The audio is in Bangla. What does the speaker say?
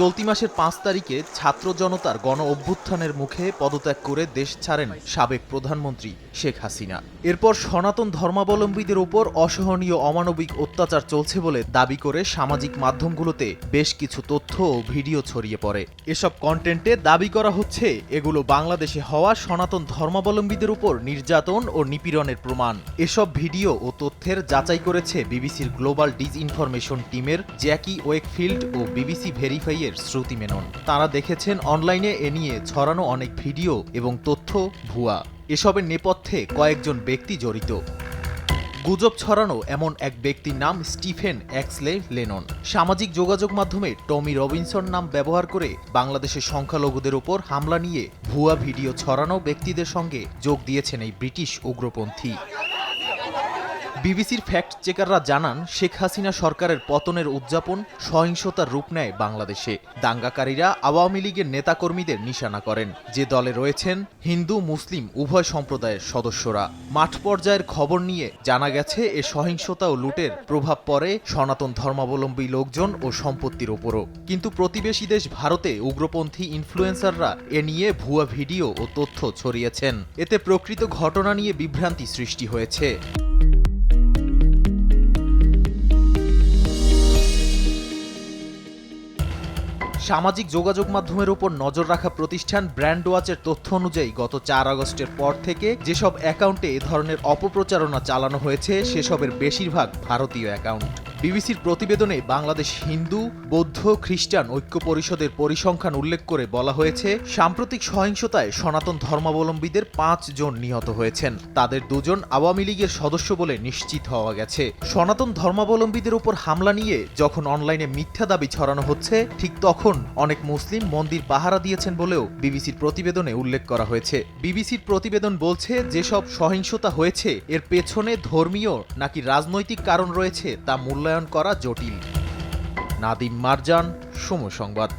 চলতি মাসের পাঁচ তারিখে ছাত্র জনতার গণ অভ্যুত্থানের মুখে পদত্যাগ করে দেশ ছাড়েন সাবেক প্রধানমন্ত্রী শেখ হাসিনা। এরপর সনাতন ধর্মাবলম্বীদের উপর অসহনীয় অমানবিক অত্যাচার চলছে বলে দাবি করে সামাজিক মাধ্যমগুলোতে বেশ কিছু তথ্য ও ভিডিও ছড়িয়ে পড়ে। এসব কন্টেন্টে দাবি করা হচ্ছে, এগুলো বাংলাদেশে হওয়া সনাতন ধর্মাবলম্বীদের উপর নির্যাতন ও নিপীড়নের প্রমাণ। এসব ভিডিও ও তথ্যের যাচাই করেছে বিবিসির গ্লোবাল ডিজ ইনফরমেশন টিমের জ্যাকি ওয়েকফিল্ড ও বিবিসি ভেরিফাইয়ের শ্রুতি মেনন। তারা দেখেছেন অনলাইনে এ নিয়ে ছড়ানো অনেক ভিডিও এবং তথ্য, ভুয়া। এসবের নেপথ্যে কয়েকজন ব্যক্তি জড়িত। গুজব ছড়ানো এমন এক ব্যক্তির নাম স্টিফেন এক্সলে লেনন। সামাজিক যোগাযোগ মাধ্যমে টমি রবিনসন নাম ব্যবহার করে বাংলাদেশের সংখ্যালঘুদের উপর হামলা নিয়ে ভুয়া ভিডিও ছড়ানো ব্যক্তিদের সঙ্গে যোগ দিয়েছেন এই ব্রিটিশ উগ্রপন্থী। বিবিসির ফ্যাক্ট চেকাররা জানান, শেখ হাসিনা সরকারের পতনের উদযাপন সহিংসতার রূপ নেয় বাংলাদেশে। দাঙ্গাকারীরা আওয়ামী লীগের নেতাকর্মীদের নিশানা করেন। যে দলে রয়েছেন হিন্দু, মুসলিম, উভয় সম্প্রদায়ের সদস্যরা। মাঠ পর্যায়ের খবর নিয়ে জানা গেছে, এ সহিংসতা ও লুটের প্রভাব পড়ে সনাতন ধর্মাবলম্বী লোকজন ও সম্পত্তির ওপরও। কিন্তু প্রতিবেশী দেশ ভারতে উগ্রপন্থী ইনফ্লুয়েন্সাররা এ নিয়ে ভুয়া ভিডিও ও তথ্য ছড়িয়েছেন। এতে প্রকৃত ঘটনা নিয়ে বিভ্রান্তি সৃষ্টি হয়েছে। সামাজিক যোগাযোগ মাধ্যমের উপর নজর রাখা প্রতিষ্ঠান ব্র্যান্ড ওয়াচের তথ্য অনুযায়ী গত চার আগস্টের পর থেকে যেসব অ্যাকাউন্টে এ ধরনের অপপ্রচারণা চালানো হয়েছে, সেসবের বেশিরভাগ ভারতীয় অ্যাকাউন্ট। বিবিসির প্রতিবেদনে বাংলাদেশ হিন্দু, বৌদ্ধ, খ্রিস্টান ঐক্য পরিষদের পরিসংখ্যান উল্লেখ করে বলা হয়েছে, সাম্প্রতিক সহিংসতায় সনাতন ধর্মাবলম্বীদের পাঁচ জন নিহত হয়েছেন। তাদের দুজন আওয়ামী লীগের সদস্য বলে নিশ্চিত হওয়া গেছে। সনাতন ধর্মাবলম্বীদের উপর হামলা নিয়ে যখন অনলাইনে মিথ্যা দাবি ছড়ানো হচ্ছে, ঠিক তখন অনেক মুসলিম মন্দির পাহারা দিয়েছেন বলেও বিবিসির প্রতিবেদনে উল্লেখ করা হয়েছে। বিবিসির প্রতিবেদন বলছে, যেসব সহিংসতা হয়েছে, এর পেছনে ধর্মীয় নাকি রাজনৈতিক কারণ রয়েছে তা মূল্যায়ন করা জটিল। নাদিম মারজান সময় সংবাদ।